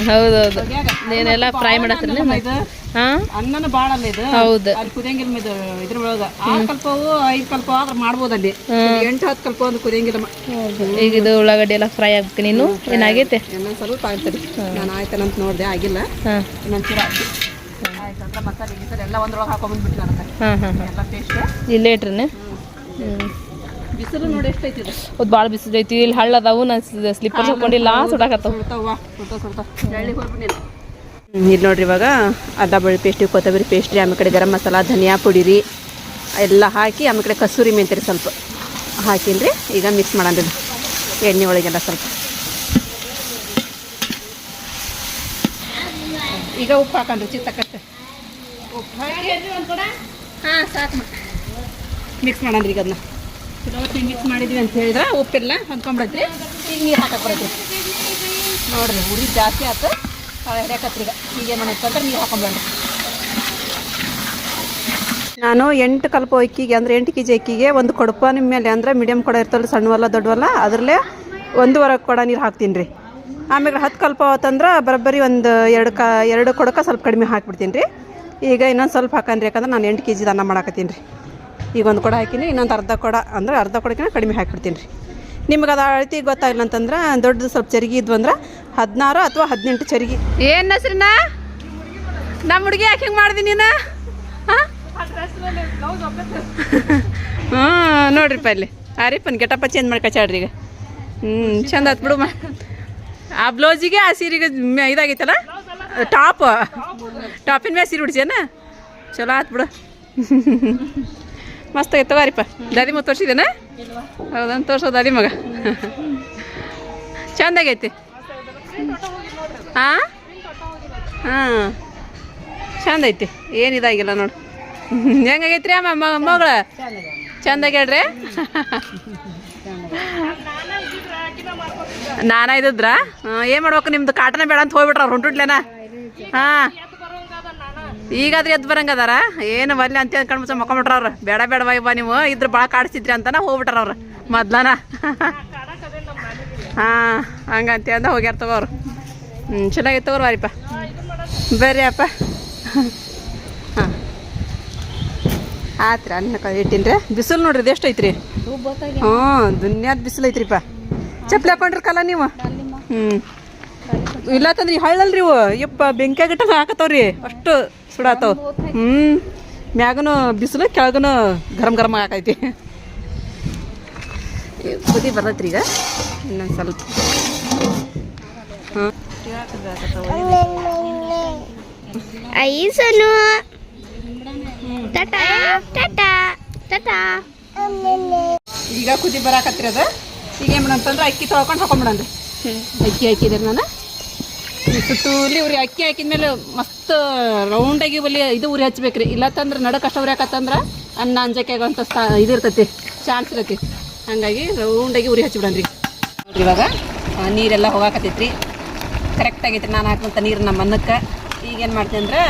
ಹೌದೌದು. ನೀನೆಲ್ಲ ಫ್ರೈ ಮಾಡತ್ರಿ ಅನ್ನನ ಭಾಳ ಅಲ್ಲ ಇದು. ಹೌದು. ಅಲ್ಲಿ ಕುದಿಯಂಗಿಲ್ಲ ಇದು ಇದ್ರ ಒಳಗ. ಆರು ಕಲ್ಪವು ಐದು ಕಲ್ಪ ಆದ್ರೆ ಮಾಡ್ಬೋದು ಅಲ್ಲಿ. ಎಂಟು ಹತ್ತು ಕಲ್ಪ ಒಂದು ಕುದಿಯಂಗಿಲ್ಲ ಈಗ ಇದು ಉಳ್ಳಾಗಡ್ಡಿ ಎಲ್ಲ ಫ್ರೈ ಆಗ್ಬೇಕು. ನೀನು? ಏನಾಗೈತೆ? ಇನ್ನೊಂದು ಸ್ವಲ್ಪ ಆಗ್ತದೆ. ನಾನು ಆಯ್ತಾನಂತ ನೋಡಿದೆ ಆಗಿಲ್ಲ. ಹಾಂ. ಇನ್ನೊಂದು ಚೂರು ಹಾಕಿ ಆಯ್ತು ಅಂದ್ರೆ ಮಸಾಲೆ ಎಲ್ಲ ಒಂದ್ರೊಳಗೆ ಹಾಕೊಂಡ್ಬಂದ್ಬಿಟ್ಟು ನನಗೆ ಹಾಂ ಹಾಂ ಹಾಂ. ಎಲ್ಲ ಟೇಸ್ಟ್ ಇಲ್ಲೇ ಇಟ್ರಿ ಹ್ಞೂ ಬಿಸಿಲು ನೋಡಿ ಎಷ್ಟೈತಿ ಇದು ಅದು ಭಾಳ ಬಿಸಿದೈತಿ ಇಲ್ಲಿ ಹಳ್ಳ ಅದಾವು ನಾನು ಸ್ಲಿಪ್ಪರ್ ಹಾಕೊಂಡಿಲ್ಲ ಸುಡಾಕತ್ತಾವ ಇಲ್ಲಿ. ನೋಡ್ರಿ ಇವಾಗ ಅರ್ಧ ಬಳ್ಳಿ ಪೇಸ್ಟ್ರಿ ಕೊತ್ತಂಬರಿ ಪೇಸ್ಟ್ರಿ ಆಮೇಲೆ ಕಡೆ ಗರಂ ಮಸಾಲ ಧನಿಯಾ ಪುಡಿ ರೀ. ಎಲ್ಲ ಹಾಕಿ ಆಮೇಲೆ ಕಡೆ ಕಸೂರಿ ಮೆಂತ್ರಿ ಸ್ವಲ್ಪ ಹಾಕಿನ್ರಿ. ಈಗ ಮಿಕ್ಸ್ ಮಾಡಂದ್ರಿ ಎಣ್ಣೆ ಒಳಗೆಲ್ಲ ಸ್ವಲ್ಪ. ಈಗ ಉಪ್ಪು ಹಾಕೊಂಡ್ರಿ ಚಿತ್ತಕ್ಕಷ್ಟು. ಉಪ್ಪು ಹಾಕಿ ಹಾಂ ಸಾಕು ಮಿಕ್ಸ್ ಮಾಡಂದ್ರಿ ಈಗ ಅದನ್ನ ಚಲೋ ಮಿಕ್ಸ್ ಮಾಡಿದ್ವಿ ಅಂತ ಹೇಳಿದ್ರೆ ಉಪ್ಪೆಲ್ಲ ಹೊಂದ್ಕೊಂಬಿಡತ್ರಿ ಈಗ ನೀರು ಹಾಕಕ್ಕೆ ಬರತ್ರಿ ನೋಡ್ರಿ ಉರಿ ಜಾಸ್ತಿ ಆಯ್ತು ಈಗ ಈಗ ಏನು ಮಾಡೈತೆ ನೀರು ಹಾಕೊಂಡ್ಬಿಡ್ರಿ ನಾನು ಎಂಟು ಕಲ್ಪ ಅಕ್ಕಿಗೆ ಅಂದರೆ ಎಂಟು ಕೆ ಜಿ ಅಕ್ಕಿಗೆ ಒಂದು ಕೊಡಪ ನಿಮ್ಮ ಮೇಲೆ ಅಂದರೆ ಮೀಡಿಯಮ್ ಕೊಡ ಇರ್ತಲ್ಲ ಸಣ್ಣವಲ್ಲ, ದೊಡ್ಡವಲ್ಲ, ಅದರಲ್ಲೇ ಒಂದೂವರೆ ಕೊಡ ನೀರು ಹಾಕ್ತೀನಿ ರೀ. ಆಮೇಲೆ ಹತ್ತು ಕಲ್ಪ ಆತಂದ್ರೆ ಬರೋಬ್ಬರಿ ಒಂದು ಎರಡು ಕ, ಎರಡು ಕೊಡಕ್ಕೆ ಸ್ವಲ್ಪ ಕಡಿಮೆ ಹಾಕ್ಬಿಡ್ತೀನಿ ರೀ. ಈಗ ಇನ್ನೊಂದು ಸ್ವಲ್ಪ ಹಾಕನ್ರಿ, ಯಾಕಂದ್ರೆ ನಾನು ಎಂಟು ಕೆ ಜಿ ಅನ್ನ ಮಾಡಾಕತ್ತೀನಿ ರೀ. ಈಗ ಒಂದು ಕೊಡ ಹಾಕಿನಿ, ಇನ್ನೊಂದು ಅರ್ಧ ಕೊಡ ಅಂದ್ರೆ ಅರ್ಧ ಕೊಡಕ್ಕಿಂತ ಕಡಿಮೆ ಹಾಕಿಬಿಡ್ತೀನಿ ರೀ. ನಿಮ್ಗೆ ಅದು ಅಳತಿ ಗೊತ್ತಾಗಿಲ್ಲ ಅಂತಂದ್ರೆ ದೊಡ್ಡದು ಸ್ವಲ್ಪ ಚರಿಗೆ ಇದ್ವು ಅಂದ್ರೆ ಹದಿನಾರು ಅಥವಾ ಹದಿನೆಂಟು ಚರಿಗೆ. ಏನು ಹೆಸ್ರಿನ? ನಮ್ಮ ಹುಡುಗಿ ಯಾಕೆ ಹಿಂಗೆ ಮಾಡಿದಿ ನೀನು? ಹ್ಞೂ ನೋಡ್ರಿಪ್ಪ ಇಲ್ಲಿ. ಆರಿಪ್ಪನ್ ಗೆಟಪ್ಪ ಚೇಂಜ್ ಮಾಡಿ ಕಚಾಡ್ರಿ ಈಗ. ಹ್ಞೂ ಚಂದ ಆತ್ ಬಿಡು ಆ ಬ್ಲೌಸಿಗೆ, ಆ ಸೀರೆಗೆ ಇದಾಗೈತಲ್ಲ? ಟಾಪ್. ಟಾಪಿನ ಮೇಲೆ ಸೀರೆ ಉಡ್ಸೇನ ಚಲೋ ಆತ್ ಬಿಡು. ಮಸ್ತ್ ತಗೋರಿಪ್ಪ. ದಾದಿ ಮಗ ತೋರಿಸಿದೇನಾ ಹೌದನ್ ತೋರ್ಸೋ ದಾದಿ ಮಗ. ಚಂದ ಆಗೈತಿ. ಹಾಂ ಹಾಂ. ಚಂದ ಐತಿ. ಏನು ಇದಾಗಿಲ್ಲ ನೋಡು. ಹೆಂಗಾಗೈತ್ರಿ ಅಮ್ಮ ಮಗಳ? ಚಂದ ಹೇಳ್ರಿ ನಾನ ಇದ್ದಿದ್ರ? ಏನು ಮಾಡ್ಬೇಕು ನಿಮ್ದು? ಕಾಟನ ಬೇಡ ಅಂತ ಹೋಗ್ಬಿಟ್ರ ಅವ್ರು ಹಾ ಹಾಂ. ಈಗಾದ್ರೆ ಎದ್ದು ಬರಂಗದಾರ? ಏನು ಬಲ್ಲಿ ಅಂತ ಅಂದ್ಕೊಂಡು ಮಕ್ಕೊಂಬಿಟ್ರ ಅವ್ರು. ಬೇಡ ಬೇಡ, ಬಾ ನೀವು. ಇದ್ರ ಭಾಳ ಕಾಡ್ಸಿದ್ರಿ ಅಂತನ ಹೋಗ್ಬಿಟ್ರ ಅವ್ರು. ಮೊದ್ಲನ. ಹಾಂ, ಹಂಗಂತ ಅಂದ ಹೋಗ್ಯಾರ ತಗೋರು ಹ್ಞೂ ಚೆನ್ನಾಗಿತ್ತು ತಗೋರು ವಾರಿಪ್ಪ. ಬರ್ರಿ ಅಪ್ಪ. ಹಾಂ. ಆತ್ರಿ, ಅನ್ನ ಇಟ್ಟಿನ್ರಿ. ಬಿಸಿಲು ನೋಡ್ರಿ ಎಷ್ಟು ಐತ್ರಿ ಹ್ಞೂ, ದುನ್ಯಾದ ಬಿಸಿಲು ಐತ್ರಿಪ್ಪ. ಚಪ್ಪಲಿ ಹಾಕೊಂಡ್ರಕಲ್ಲ ನೀವು? ಹ್ಞೂ ಇಲ್ಲ ತಂದ್ರಿ ಹಳ್ಳಲ್ರಿ ಇವು. ಯಪ್ಪ ಬೆಂಕಿ ಗಿಟ್ಟ ಹಾಕತ್ತವ್ರಿ. ಅಷ್ಟು ಸುಡಾತವ್ ಹ್ಞೂ ಮ್ಯಾಗನು ಬಿಸಿಲು ಕೆಳಗನು ಗರಂ ಗರಂ ಆಗಾಕೈತಿ. ಕುದಿ ಬರ್ತೈತ್ರಿ ಈಗ. ಇನ್ನೊಂದು ಸ್ವಲ್ಪ. ಐಸನು. ಟಾಟಾ ಟಾಟಾ. ಟಾಟಾ. ಈಗ ಕುದಿ ಬರಾಕತ್ರಿ ಅದ. ಈಗ ಏನು ಮಾಡಂತಂದ್ರೆ ಅಕ್ಕಿ ತೊಳ್ಕೊಂಡು ಹಾಕೊಂಬಿಡನ್ರಿ ಅಕ್ಕಿ ಹಾಕಿದ್ರೆ ನಾನು. ಸುತ್ತೂಲಿ ಉರಿ ಅಕ್ಕಿ ಹಾಕಿದ್ಮೇಲೆ ಮಸ್ತ್ ರೌಂಡಾಗಿ ಬಲಿ ಇದು ಉರಿ ಹಚ್ಬೇಕ್ರಿ. ಇಲ್ಲತ್ತಂದ್ರೆ ನಡ ಕಷ್ಟ ಉರಿ ಹಾಕತ್ತಂದ್ರೆ ಅನ್ನ, ಅಂಜಕ್ಕೆ ಆಗೋಂಥ ಸ್ಥಾ ಇದು ಇರ್ತೈತಿ ಚಾನ್ಸ್ ಇರತ್ತೆ. ಹಂಗಾಗಿ ರೌಂಡಾಗಿ ಉರಿ ಹಚ್ಬಿಡನ್ರಿ. ಇವಾಗ ನೀರೆಲ್ಲ ಹೋಗಾಕತ್ತೈತ್ರಿ. ಕರೆಕ್ಟ್ ಆಗೈತ್ರಿ, ನಾನು ಹಾಕುವಂಥ ನೀರು ನಮ್ಮ ಅನ್ನಕ್ಕೆ. ಈಗ ಏನು ಮಾಡ್ತೀನಿ ಅಂದ್ರೆ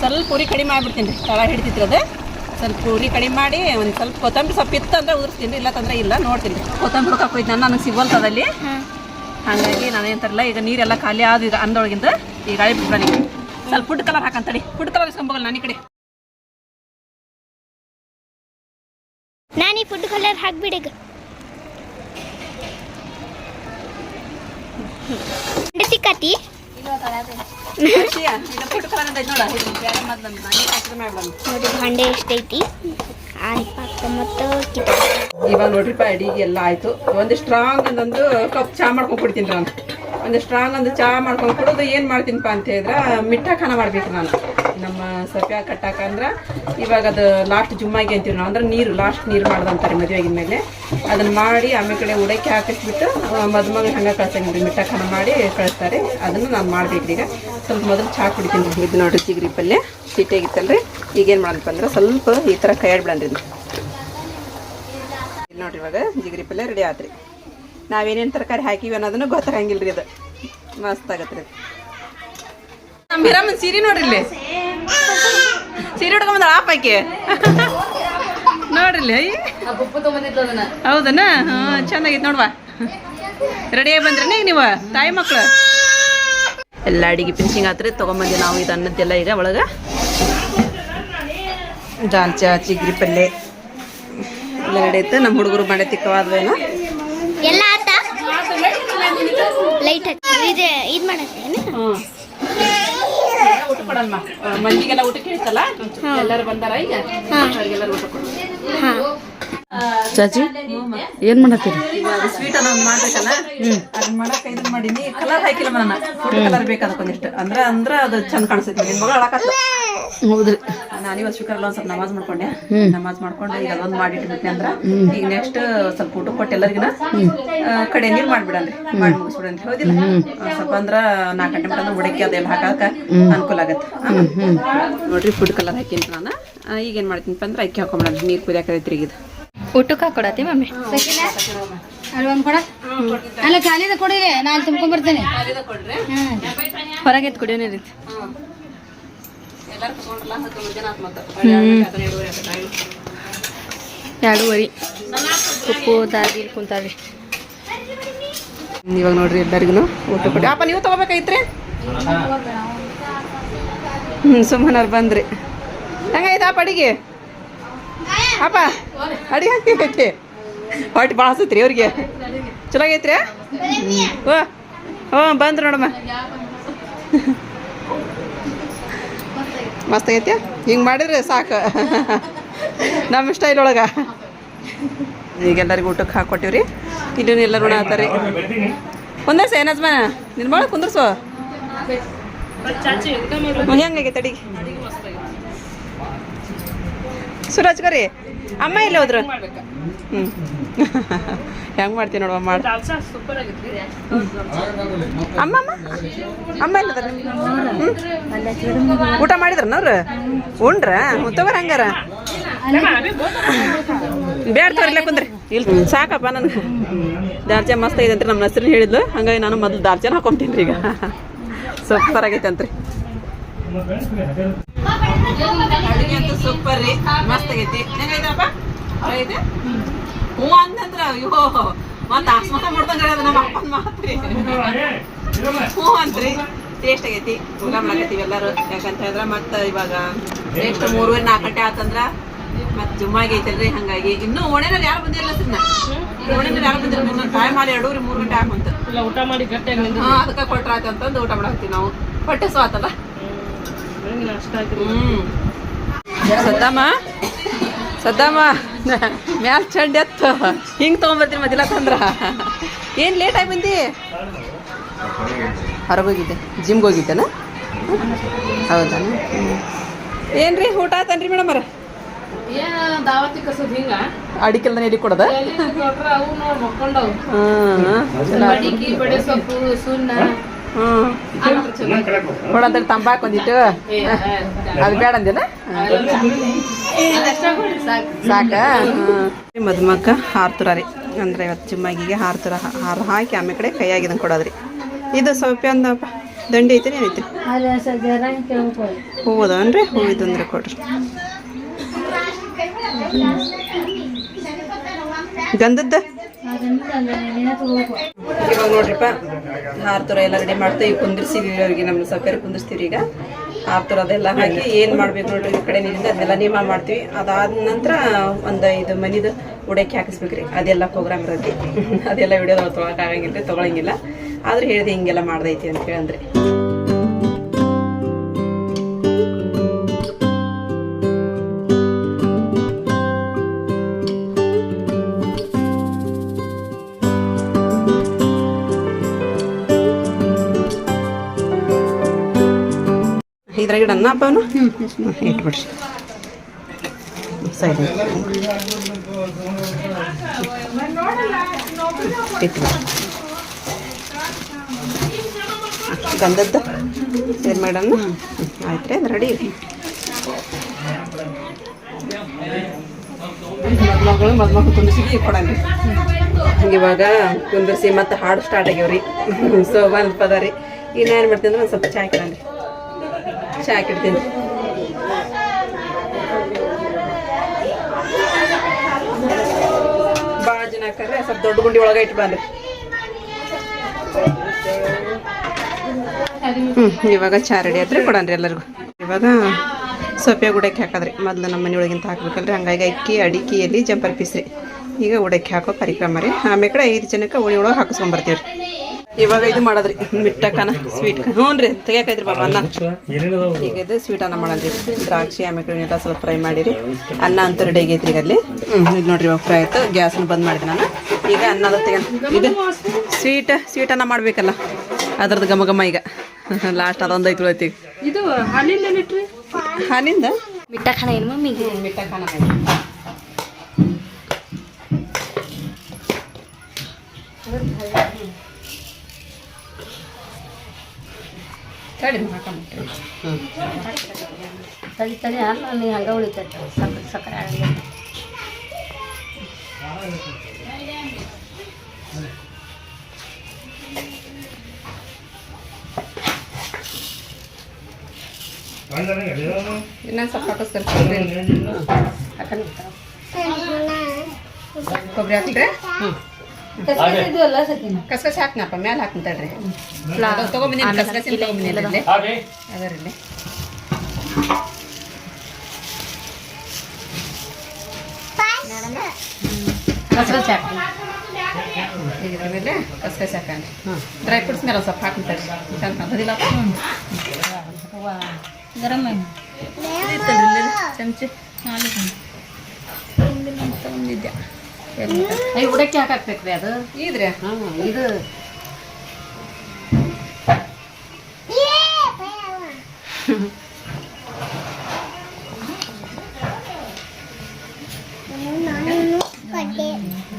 ಸ್ವಲ್ಪ ಉರಿ ಕಡಿಮೆ ಮಾಡಿಬಿಡ್ತೀನಿ ರೀ. ತಳ ಹಿಡಿತೈತ್ರಿ ಅದು. ಸ್ವಲ್ಪ ಉರಿ ಕಡಿಮೆ ಮಾಡಿ ಒಂದು ಸ್ವಲ್ಪ ಕೊತ್ತಂಬರಿ ಸ್ವಲ್ಪ ಇತ್ತು ಅಂದ್ರೆ ಉದುರ್ಸ್ತೀನಿ ರೀ. ಇಲ್ಲ ತಂದ್ರೆ ಇಲ್ಲ, ನೋಡ್ತೀನಿ ರೀ. ಕೊತ್ತಂಬರಿ ಹಾಕೋಯ್ತು ನಾನು ನನಗೆ ಸಿಗೋಲ್ತದಲ್ಲಿ ಹಾಗಾಗಿ ನಾನೇನು ಏನಂತಾರಲ್ಲ ಈಗ ನೀರೆಲ್ಲ ಖಾಲಿ ಆದ ಈಗ ಅಂದೊಳಗಿಂದ ಈಗ ಗಾಳಿ ಸ್ವಲ್ಪ ಫುಡ್ ಕಲರ್ ಹಾಕಂತಡಿ ಫುಡ್ ಕಲರ್ ಇಸ್ಕೊಂಬೋಗಲ್ಲ ನಾನು ಕಡೆ. ನಾನು ಫುಡ್ ಕಲರ್ ಹಾಕ್ಬಿಡಿಗ ಕತಿ ನೋಡ ಭಾಂಡೆ ಎಷ್ಟೈತಿ ಮತ್ತು ಇವಾಗ ನೋಡ್ರಿಪ್ಪ ಅಡಿಗೆ ಎಲ್ಲ ಆಯ್ತು. ಒಂದು ಸ್ಟ್ರಾಂಗ್ ಒಂದೊಂದು ಕಪ್ ಚಾ ಮಾಡ್ಕೊಂಡು ಕೊಡ್ತೀನಿ ನಾನು. ಒಂದು ಸ್ಟ್ರಾಂಗ್ ಒಂದು ಚಾ ಮಾಡ್ಕೊಂಡು ಕೊಡೋದು ಏನು ಮಾಡ್ತೀನಿಪ್ಪ ಅಂತ ಹೇಳಿದ್ರೆ ಮಿಠಾ ಖಾನ ಮಾಡ್ಬೇಕು ನಾನು. ನಮ್ಮ ಸಪ್ಯ ಕಟ್ಟಾಕ ಅಂದ್ರೆ ಇವಾಗ ಅದು ಲಾಸ್ಟ್ ಜುಮ್ಮಾಗಿ ಅಂತೀವಿ ನಾವು. ಅಂದ್ರೆ ನೀರು ಲಾಸ್ಟ್ ನೀರು ಮಾಡ್ದಂತಾರೆ ಮದುವೆ ಆಗಿದ ಮೇಲೆ. ಅದನ್ನ ಮಾಡಿ ಆಮೇಲೆ ಕಡೆ ಉಡಕ್ಕೆ ಹಾಕಿಸ್ಬಿಟ್ಟು ಮದುಮಗ ಹಂಗೆ ಕಳ್ಸಂಗಿಲ್ಲ ಮಿಠಾ ಖಾನ ಮಾಡಿ ಕಳಿಸ್ತಾರೆ. ಅದನ್ನು ನಾನು ಮಾಡ್ಬೇಕು ಈಗ. ಸ್ವಲ್ಪ ಮೊದಲು ಚಾ ಕುಡಿತೀನಿ. ಇದು ನೋಡ್ರಿ ಚಿಗ್ರಿ ಪಲ್ಯ. ರೀ ಈಗೇನು ಮಾಡಲ್ಪ ಅಂದ್ರೆ ಸ್ವಲ್ಪ ಈ ಥರ ಕೈ ಆಡ್ಬಿಡನ್ರಿ ಇದು. ಇಲ್ಲಿ ನೋಡ್ರಿ ಇವಾಗ ಜಿಗ್ರಿ ಪಲ್ಯ ರೆಡಿ ಆತ್ರಿ. ನಾವೇನೇನು ತರಕಾರಿ ಹಾಕಿವಿ ಅನ್ನೋದನ್ನು ಗೊತ್ತಾಗಂಗಿಲ್ಲ ರೀ ಅದು ಮಸ್ತ್ ಆಗತ್ತೆ ರೀ ನಮ್ಮ ಹಿರಮ್ಮನ ಸೀರೆ ನೋಡ್ರಿಲ್ಲಿ ಸೀರೆ ಉಡ್ಕೊಂಬಂದ ಆ ಪೈಕಿ. ನೋಡ್ರಿ ಇಲ್ಲಿ ಅಯ್ಯ. ಹೌದನ? ಹಾಂ ಚೆನ್ನಾಗಿತ್ತು ನೋಡ್ವಾ. ರೆಡಿಯಾಗಿ ಆಗಿ ಈಗ ನೀವು ತಾಯಿ ಮಕ್ಕಳು ಎಲ್ಲ ಅಡಿಗೆ ಫಿನಿಶಿಂಗ್ ಆತ್ರಿ ತೊಗೊಂಬಂದಿ ನಾವು ಇದು ಅನ್ನದ್ದೆಲ್ಲ ಈಗ ಒಳಗೆ. ದಾಲ್ಚಾ ಚಿಗ್ರಿ ಪಲ್ಯ ಎಲ್ಲ ನಡೆಯುತ್ತೆ ನಮ್ಮ ಹುಡುಗರು ಮನೆ ತಿಕ್ಕವಾದ್ವೇನೋ ಎಲ್ಲ ಆತ ಲೈಟ್ ಇದೆ ಇದು ಇದು. ಊಟ ಕೊಡಲ್ಮ ಮಂದಿಗೆಲ್ಲ ಊಟಕ್ಕೆ ಹೇಳ್ತಲ್ಲ ಎಲ್ಲರೂ ಬಂದಾರ ಈಗ ಅವ್ರಿಗೆಲ್ಲರೂ ಊಟ ಕೊಡು. ಹಾಂ. ಚಾಚಿ ಏನು ಮಾಡತ್ತೀರಿ? ಸ್ವೀಟ್ ಅನ್ನೋ ಒಂದು ಮಾಡ್ಬೇಕಲ್ಲ ಅದನ್ನ ಮಾಡಕ್ ಇದನ್ ಮಾಡೀನಿ. ಕಲರ್ ಹಾಕಿಲ್ಲ ಮನ ಫುಡ್ ಕಲರ್ ಬೇಕು ಅದಕ್ಕೊಂದಿಷ್ಟು. ಅಂದ್ರೆ ಅಂದ್ರೆ ಅದು ಚಂದ ಕಾಣಿಸ್ತೈತಿ. ನಿನ್ ಮಗಳು ಹೌದ್ರಿ. ನಾನು ಇವತ್ತು ಶುಕ್ರವಾರ ಒಂದು ಸ್ವಲ್ಪ ನಮಾಜ್ ಮಾಡ್ಕೊಂಡೆ. ನಮಾಜ್ ಮಾಡ್ಕೊಂಡು ಈಗ ಅದೊಂದು ಮಾಡಿಟ್ಬಿಟ್ನೆ ಅಂದ್ರೆ ಈಗ ನೆಕ್ಸ್ಟ್ ಸ್ವಲ್ಪ ಊಟ ಕೊಟ್ಟು ಎಲ್ಲರಿಗಿನ ಕಡೆ ನೀರು ಮಾಡ್ಬಿಡನ್ರಿ ಮಾಡಿ ಮುಗಿಸ್ಬಿಡನ್ರಿ ಹೌದಿಲ್ಲ? ಸ್ವಲ್ಪ ಅಂದ್ರ ನಾಲ್ಕು ಗಂಟೆ ಮಟ್ಟ ಉಡಕ್ಕಿ ಅದೆಲ್ಲ ಹಾಕಾಕ ಅನುಕೂಲ ಆಗತ್ತೆ. ನೋಡ್ರಿ ಫುಡ್ ಕಲರ್ ಹಾಕಿನಿ ನಾನು. ಈಗ ಏನ್ ಮಾಡ್ತೀನಪ್ಪ ಅಂದ್ರೆ ಅಕ್ಕಿ ಹಾಕೊಂಬಿಡನ್ರಿ ನೀರು ಕುದಿಯಾಕೈತ್ರಿ ತಿರುಗಿದ ಇದು ಊಟಕ್ಕೆ ಹಾಕೊಡತ್ತಿ ಮಮ್ಮಿ? ಅಲ್ಲಿ ಒಂದು ಕೊಡ? ಅಲ್ಲ ಖಾಲಿದ ಕೊಡಿ ನಾನು ತುಂಬ್ಕೊಂಡ್ಬರ್ತೇನೆ ಹೊರಗೆ ನೀರು ಎರಡೂವರೆ ಉಪ್ಪು ದಾರಿ ಕುಂತಾಳ್ರಿ ಇವಾಗ ನೋಡ್ರಿ ಎಲ್ಲರಿಗೂ ಊಟ ಕೊಡಿ. ಅಪ್ಪ ನೀವು ತಗೋಬೇಕಾಗಿತ್ರಿ? ಹ್ಞೂ ಸುಮ್ಮನವ್ರು ಬಂದ್ರಿ. ಹೆಂಗಾಯ್ತು ಅಪ್ಪ ಅಡಿಗೆ? ಅಪ್ಪ ಅಡಿಗೆ ಹಾಕಿ ಹೊಟ್ಟೆ ಭಾಳ ಹಸತ್ರಿ ಅವ್ರಿಗೆ. ಚಲೋ ಆಗೈತ್ರಿ? ಓ ಹ್ಞೂ ಬಂದ್ರಿ ನೋಡಮ್ಮ. ಮಸ್ತ್ ಆಗೈತಿ ಹಿಂಗೆ ಮಾಡಿದ್ರೆ ಸಾಕು. ನಮ್ಮ ಸ್ಟೈಲ್ ಒಳಗೆ ಈಗ ಎಲ್ಲರಿಗೂ ಊಟಕ್ಕೆ ಹಾಕೊಟ್ಟಿವ್ರಿ ಇದನ್ನ ಎಲ್ಲರೂ ಉಣಾತಾರಿ ಕುಂದರ್ಸ ಏನಜ್ಮ ನಿನ್ನ ಮಾಡ ಕುಂದರ್ಸು. ಹೆಂಗಾಗೈತೆ ಅಡಿಗೆ? ಸುರಾಜ್ ಕರಿ ಅಮ್ಮ ಇಲ್ಲ ಹೋದ್ರು? ಹ್ಞೂ ಹೆಂಗೆ ಮಾಡ್ತೀನಿ ನೋಡುವ ಮಾಡಿ ಅಮ್ಮ ಅಮ್ಮ? ಅಮ್ಮ ಊಟ ಊಟ ಮಾಡಿದ್ರನವ್ರು ಉಂಡ್ರ? ತಗೋರ ಹಂಗಾರ? ಬೇಡ ತೋರಿಲ್ಲ ಕುಂದ್ರಿ. ಇಲ್ಲ ಸಾಕಪ್ಪ ನನಗೆ. ದಾರ್ಚೆ ಮಸ್ತ್ ಐತೆ ಅಂತ ನಮ್ಮ ಹೆಸರು ಹೇಳಿದ್ಲು. ಹಂಗಾಗಿ ನಾನು ಮೊದಲು ದಾರ್ಚೆನ ಹಾಕೊಂತೀನಿ ಈಗ. ಸೂಪರ್ ಆಗೈತೆ ಅಂತ್ರಿ. ಅಡುಗೆ ಅಂತೂ ಸೂಪರ್ ರೀ. ಮಸ್ತ್ ಆಗೈತಿ. ಹೆಂಗೈತಪ್ಪ ಐತೆ? ಹ್ಞೂ ಅಂತಂದ್ರ ಅಯ್ಯೋ ಮತ್ತೆ ಆಸ್ಮತ ಮಾಡ್ದಂಗ ಹೇಳ್ದ ನಮ್ಮ ಅಪ್ಪನ ಮಾತ್ರಿ ಹ್ಞೂ ಅಂತ್ರಿ. ಟೇಸ್ಟ್ ಆಗೈತಿ. ಊಟ ಮಾಡಕತ್ತೀವಿ ಎಲ್ಲರೂ ಯಾಕಂತ ಹೇಳಿದ್ರೆ ಮತ್ತೆ ಇವಾಗ ಟೇಸ್ಟ್ ಮೂರುವರೆ ನಾಲ್ಕು ಗಂಟೆ ಆತಂದ್ರ ಮತ್ತೆ ಜುಮ್ಮಾಗಿ ಐತಲ್ರಿ ಹಂಗಾಗಿ. ಇನ್ನೂ ಓಣೆನಲ್ಲಿ ಯಾರು ಬಂದಿಲ್ಲ ಸಿದ್ನ ಓಣೆನಲ್ಲಿ ಯಾರು ಬಂದಿರಲ್ಲ ನನ್ನ ಟೈಮ್ ಮಾಡಿ ಎರಡೂವರೆ ಮೂರು ಗಂಟೆ ಆಗುಂತ ಊಟ ಮಾಡಿ ಗಟ್ಟೆ ಹಾ ಅದಕ್ಕೆ ಕೊಟ್ರ ಅಂತಂದು ಊಟ ಮಾಡಾಕ್ತೀವಿ ನಾವು. ಹೊಟ್ಟೆ ಸ್ವಾತಲ್ಲ ಸದ್ದಾಮ ಸದ್ದಾಮ [LAUGHS] ಮ್ಯಾಲ್ ಚಂಡ್ ಎತ್ತು. ಹಿಂಗೆ ತೊಗೊಂಬರ್ತೀನಿ ಮದಿಲ್ಲ ತಂದ್ರ. ಏನು ಲೇಟ್ ಆಗಿ ಬಂದಿ? ಹೊರಗೆ ಹೋಗಿದ್ದೆ ಜಿಮ್ಗೆ ಹೋಗಿದ್ದೆನ? ಹೌದಾ? ಏನ್ರಿ ಊಟ ಆತನ್ರಿ ಮೇಡಮ್ ಅವ್ರ? ಏನ್ ಅಡಿಕೆಲ್ಲ ಎಲ್ಲಿ ಕೊಡದ? ಎಲ್ಲಿ ಕೊಟ್ರ ಅವು ನೋಡ್ ಮಕ್ಕೊಂಡವು ಹ್ಮ್ ಮಡಿಕಿ ಬಡೆ ಸೊಪ್ಪು ಸುಣ್ಣ ಹ್ಮ್ ಕೊಡಂತ ತಂಬಾಕು ಒಂದಿಟ್ಟು. ಅದು ಬೇಡ ಅಂದಿಲ್ಲ? ಸಾಕ? ಮದುಮಕ್ಕ ಹಾರ್ತುರ ರೀ ಅಂದ್ರೆ ಇವತ್ತು ಚಿಮ್ಮಾಗಿಗೆ ಹಾರ್ತುರ ಹಾರ ಹಾಕಿ ಆಮೇಲೆ ಕಡೆ ಕೈಯಾಗಿದಂಗೆ ಕೊಡೋದ್ರಿ. ಇದು ಸೌಪ್ಯ ಅಂದಪ್ಪ ದಂಡಿ ಐತ್ರಿ ಏನೈತಿ ಹೂವದನ್ರಿ ಹೂವಿದಂದ್ರೆ ಕೊಡ್ರಿ. ಗಂಧದ ಇವಾಗ ನೋಡ್ರಿಪ್ಪ ಹಾರ್ ಥರ ಎಲ್ಲ ರೆಡಿ ಮಾಡ್ತಾ ಮಾಡ್ತೀವಿ ಕುಂದಿರ್ಸಿದೀವಿ ಅವ್ರಿಗೆ ನಮ್ಮ ಸಕ್ಕರೆ ಕುಂದಿರ್ಸ್ತೀವಿ ಈಗ. ಹಾರ್ ಥರ ಅದೆಲ್ಲ ಹಾಕಿ ಏನು ಮಾಡ್ಬೇಕು ನೋಡ್ರಿ ಈ ಕಡೆ ನೀರಿಂದ, ಅದನ್ನೆಲ್ಲ ನೇಮ ಮಾಡ್ತೀವಿ. ಅದಾದ ನಂತರ ಒಂದು ಇದು ಮನಿದು ಉಡಕ್ಕೆ ಹಾಕಿಸ್ಬೇಕ್ರಿ. ಅದೆಲ್ಲ ಪ್ರೋಗ್ರಾಮ್ ಇರತ್ತೆ. ಅದೆಲ್ಲ ವಿಡಿಯೋ ತೊಗೊಳಕ್ ಆಗಂಗಿಲ್ಲ ರೀ ತೊಗೊಳಂಗಿಲ್ಲ. ಆದ್ರೆ ಹೇಳಿದೆ ಹಿಂಗೆಲ್ಲ ಮಾಡ್ದೈತಿ ಅಂತ ಹೇಳಂದ್ರಿ. ಇದ್ರಾಗ ಇಡಣ್ಣ ಅಪ್ಪ ಅವನು? ಇಟ್ಬಿಡ್ರಿ ಸೈಡ್ ಇಟ್ಬಿಡ್ರಿ ಗಂಧದ್ದು ಏನು ಮಾಡೋಣ ಆಯ್ತು ರೀ ಅದು ರೆಡಿ. ಮದುಮಗಳು ಮದುಮಗಳು ಕುಂದಿಸಿ ಕೊಡಂಗೆ ಇವಾಗ ಕುಂದಿರ್ಸಿ ಮತ್ತೆ ಹಾಡು ಸ್ಟಾರ್ಟ್ ಆಗ್ಯಾವ್ರಿ. [LAUGHS] ಸೊ ಬಂದ್ ಪದ ರೀ. ಇನ್ನೇನು ಮಾಡ್ತೀನಿ ಅಂದ್ರೆ ಒಂದು ಸ್ವಲ್ಪ ಚಾಯ್ ಹಾಕಿಡಂಗ್ರಿ ಚಾ ಹಾಕಿಡ್ತೀನಿ. ಭಾಳ ಜನ ಹಾಕಂದ್ರೆ ಸ್ವಲ್ಪ ದೊಡ್ಡ ಗುಂಡಿ ಒಳಗೆ ಇಟ್ಟು ಬಂದ್ರಿ ಹ್ಞೂ ಇವಾಗ ಚಹಾ ರೆಡಿ ಆದ್ರೆ ಕೊಡನ್ರಿ ಎಲ್ಲರಿಗೂ. ಇವಾಗ ಸೊಪ್ಪೆ ಗುಡಕ್ಕೆ ಹಾಕದ್ರಿ. ಮೊದ್ಲು ನಮ್ಮ ಮನೆ ಒಳಗಿಂತ ಹಾಕ್ಬೇಕಲ್ರಿ. ಹಂಗಾಗಿ ಅಕ್ಕಿ ಅಡಿಕೆಯಲ್ಲಿ ಜಂಪರ್ ಪೀಸ್ರಿ ಈಗ ಉಡಕ್ಕೆ ಹಾಕೋ ಪರಿಕ್ರಮ ರೀ. ಆಮೇಲೆ ಐದು ಜನಕ್ಕೆ ಉಳಿ ಒಳಗೆ ಹಾಕಿಸ್ಕೊಂಬರ್ತೀವಿ ರೀ ಇವಾಗ ಇದು ಮಾಡದ್ರಿ. ಮಿಟ್ಟಕ್ಕನ ಸ್ವೀಟ್ ಹ್ಞೂ ರೀ ತೆಗಿಯಾಕೈತ್ರಿ ಬಾಬಾ ಅನ್ನ. ಈಗ ಇದು ಸ್ವೀಟ್ ಅನ್ನ ಮಾಡಿ ದ್ರಾಕ್ಷಿ ಆಮೇಲೆ ಎಲ್ಲ ಸ್ವಲ್ಪ ಫ್ರೈ ಮಾಡಿರಿ. ಅನ್ನ ಅಂತ ರೆಡಿ ಆಗೈತ್ರಿ ಈಗ ಅಲ್ಲಿ. ಹ್ಞೂ ಇದು ನೋಡ್ರಿ ಇವಾಗ ಫ್ರೈ ಆಯ್ತು. ಗ್ಯಾಸನ್ನು ಬಂದ್ ಮಾಡಿದೆ ನಾನು. ಈಗ ಅನ್ನದ ತೆಗ ಇದು ಸ್ವೀಟ್ ಸ್ವೀಟ್ ಅನ್ನ ಮಾಡಬೇಕಲ್ಲ. ಅದ್ರದ್ದು ಘಮ ಘಮ ಈಗ. ಲಾಸ್ಟ್ ಅದೊಂದು ಐತಿ ಈಗ ಇದು ಹಾಲಿಂದ ಇಟ್ರಿ ಹಾಲಿಂದ ಮಿಠಾ ಖಾನ ಏನು ಮಮ್ಮಿಗೆ ಖಾನ ಮಾಡಿ ತಡಿ ಹಾಕೊಂಬಿಟ್ರಿ ತಡಿ ತಡಿ ನೀ ಹಂಗ ಉಳಿತೈತೆ. ಸಕ್ಕರೆ ಸಕ್ಕರೆ ಆಗಲ್ಲ ಇನ್ನೊಂದು ಸ್ವಲ್ಪ ಹಾಕಿಸ್ತಾರೆ ಕೊಬ್ಬರಿ ಹಾಕ್ರಿ ಅಲ್ಲ ಸಕಿನ ಕಸ್ಕಸಿ ಹಾಕ್ನಪ್ಪ ಮೇಲೆ ಹಾಕ್ತೀನಿ ತಡ್ರಿ ತೊಗೊಂಬಂದಿನಿ ಕಸ್ಕಸಿ ತೊಗೊಂಬಂದಿನಿ ಅದರಲ್ಲಿ. ಕಸರತ್ ಹಾಕಿ ಇದ್ರ ಮೇಲೆ ಕಸ್ಕಸಿ ಹಾಕಂడి ಡ್ರೈ ಫ್ರೂಟ್ಸ್ ಮೇಲೆ ಒಂದು ಸ್ವಲ್ಪ ಹಾಕ್ತೀನಿ ತಡ್ರಿ ಚಂದ ಕಾಣ್ತದಿಲ್ಲ ಗರಂ ಚಮಚಿ ತಗೊಂಡಿದ್ದೆ ಐ ಉಡಕ್ಕೆ ಹಾಕಾಕ್ಬೇಕ್ರಿ ಅದು ಇದ್ರಿ ಹ್ಞೂ ಇದು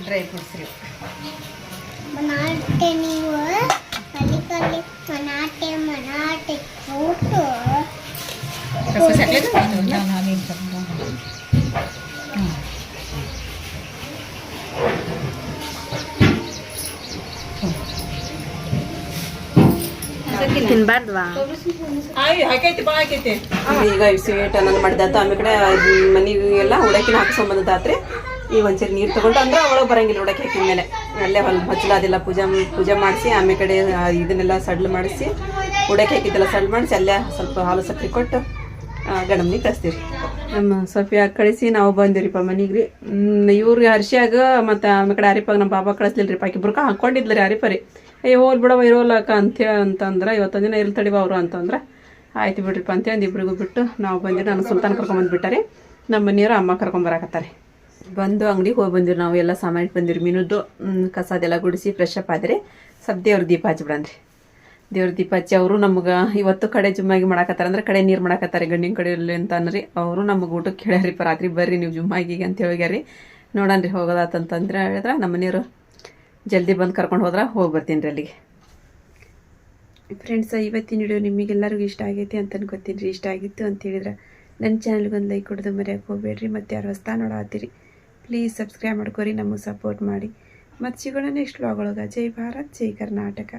ಡ್ರೈ ಫ್ರೂಟ್ಸ್ ರೀ ಮನಾಟೆ ನೀವು ಕಲಿ ಕಲಿ ಮನಾಟೆ ಮನಾಟೆ ಕೂಟು ಕಸ್ಕಸಿ ಹಾಕ್ಲಿಲ್ಲ ತಿನ್ಬಾರ್ದ್ವಾ? ಈಗ ಸ್ವೀಟ್ ಅನ್ನೋದು ಮಾಡಿದಾತ ಆಮೇಲೆ ಕಡೆ ಮನೆಗೆ ಎಲ್ಲ ಉಡಕಿನ ಹಾಕ್ಸ್ಕೊಂಬಂದಾತ್ರಿ ಈಗ ಒಂದ್ಸರಿ ನೀರು ತಗೊಂಡು ಅಂದ್ರೆ ಒಳಗೆ ಬರಂಗಿಲ್ಲ ಉಡಕ್ಕೆ ಹಾಕಿದ ಮೇಲೆ. ಅಲ್ಲೇ ಹೊಲ್ ಹಚ್ಚಲಾದಿಲ್ಲ ಪೂಜೆ ಪೂಜೆ ಮಾಡಿಸಿ ಆಮೇಲೆ ಕಡೆ ಇದನ್ನೆಲ್ಲ ಸಡ್ಲು ಮಾಡಿಸಿ ಉಡಕ್ಕೆ ಹಾಕಿದ್ದೆಲ್ಲ ಸಡ್ಲು ಮಾಡಿಸಿ ಅಲ್ಲೇ ಸ್ವಲ್ಪ ಹಾಲು ಸಕ್ಕರೆ ಕೊಟ್ಟು ಗಣಮನಿ ಕಳಿಸ್ತೀವಿ ನಮ್ಮ ಸಫಿಯಾ ಕಳಿಸಿ ನಾವು ಬಂದಿವ್ರಿಪ್ಪ ಮನೆಗೆ ರೀ ಇವ್ರಿಗೆ ಹರ್ಷಿಯಾಗ ಮತ್ತು ಆಮೇಲೆ ಕಡೆ ಹರಿಪಾಗ ನಮ್ಮ ಬಾಬಾ ಕಳಿಸ್ಲಿಲ್ಲ ರೀ ಪಾಕಿ ಬುರ್ಕ ಹಾಕ್ಕೊಂಡಿದ್ಲ ರೀ. ಹರಿಪರಿ ಏ ಹೋಲ್ ಬಿಡವ ಇರೋಲ್ಲಕ್ಕ ಅಂತೇಳಿ ಅಂತಂದ್ರೆ, ಇವತ್ತೊಂದು ದಿನ ಇಲ್ಲಿ ತಡಿವ ಅವರು ಅಂತಂದ್ರೆ, ಆಯ್ತು ಬಿಡ್ರಿಪ್ಪ ಅಂತೇಳಿ ಇಬ್ರಿಗೂ ಬಿಟ್ಟು ನಾವು ಬಂದಿರಿ ನಾನು ಸುಲ್ತಾನ್ ಕರ್ಕೊಂಬಂದ್ಬಿಟ್ಟಾರೆ ನಮ್ಮ ಮನೆಯವರು ಅಮ್ಮ ಕರ್ಕೊಂಬರಾಕತ್ತಾರೆ ಬಂದು ಅಂಗಡಿಗೆ ಹೋಗಿ ಬಂದಿರಿ ನಾವು, ಎಲ್ಲ ಸಾಮಾನು ಬಂದಿರಿ. ಕಸದೆಲ್ಲ ಕಸ ಅದೆಲ್ಲ ಗುಡಿಸಿ ಫ್ರೆಶ್ ಅಪ್ ಆದ್ರೆ ಸಬ್ ದೇವ್ರ ದೀಪ ಹಚ್ಬಿಡನ್ರಿ ದೇವ್ರ ದೀಪ ಹಚ್ಚಿ ಅವರು ನಮ್ಗೆ ಇವತ್ತು ಕಡೆ ಜುಮ್ಮಾಗಿ ಮಾಡಾಕತ್ತಾರ ಅಂದ್ರೆ ಕಡೆ ನೀರು ಮಾಡಾಕತ್ತಾರೆ ಗಂಡಿನ ಕಡೆ ಅಂತ ಅನ್ರಿ. ಅವರು ನಮ್ಗೆ ಊಟಕ್ಕೆ ಹೇಳ್ಯಾರಿಪ್ಪ ರಾತ್ರಿ ಬರ್ರಿ ನೀವು ಜುಮ್ಮಾಗಿ ಅಂತ ಹೇಳ್ಯಾರಿ ನೋಡನ್ರಿ ಹೋಗೋದಾತಂತಂದ್ರೆ ಹೇಳಿದ್ರೆ ನಮ್ಮ ಮನೆಯವರು ಜಲ್ದಿ ಬಂದು ಕರ್ಕೊಂಡು ಹೋದ್ರೆ ಹೋಗಿ ಬರ್ತೀನಿ ರೀ ಅಲ್ಲಿಗೆ. ಫ್ರೆಂಡ್ಸ್ ಇವತ್ತಿನ ವಿಡಿಯೋ ನಿಮಗೆಲ್ಲರಿಗೂ ಇಷ್ಟ ಆಗೈತಿ ಅಂತ ಗೊತ್ತೀನಿ ರೀ. ಇಷ್ಟ ಆಗಿತ್ತು ಅಂತ ಹೇಳಿದ್ರೆ ನನ್ನ ಚಾನಲ್ಗೆ ಒಂದು ಲೈಕ್ ಕೊಡೋದು ಮರೆಯೋಕೆ ಹೋಗ್ಬೇಡ್ರಿ. ಮತ್ತು ಯಾರು ಹೊಸ್ತಾ ನೋಡತ್ತೀರಿ ಪ್ಲೀಸ್ ಸಬ್ಸ್ಕ್ರೈಬ್ ಮಾಡ್ಕೊರಿ, ನಮಗೆ ಸಪೋರ್ಟ್ ಮಾಡಿ. ಮತ್ತು ಸಿಗೋಣ ನೆಕ್ಸ್ಟ್ ವ್ಲಾಗ್ ಒಳಗೆ. ಜೈ ಭಾರತ್, ಜೈ ಕರ್ನಾಟಕ.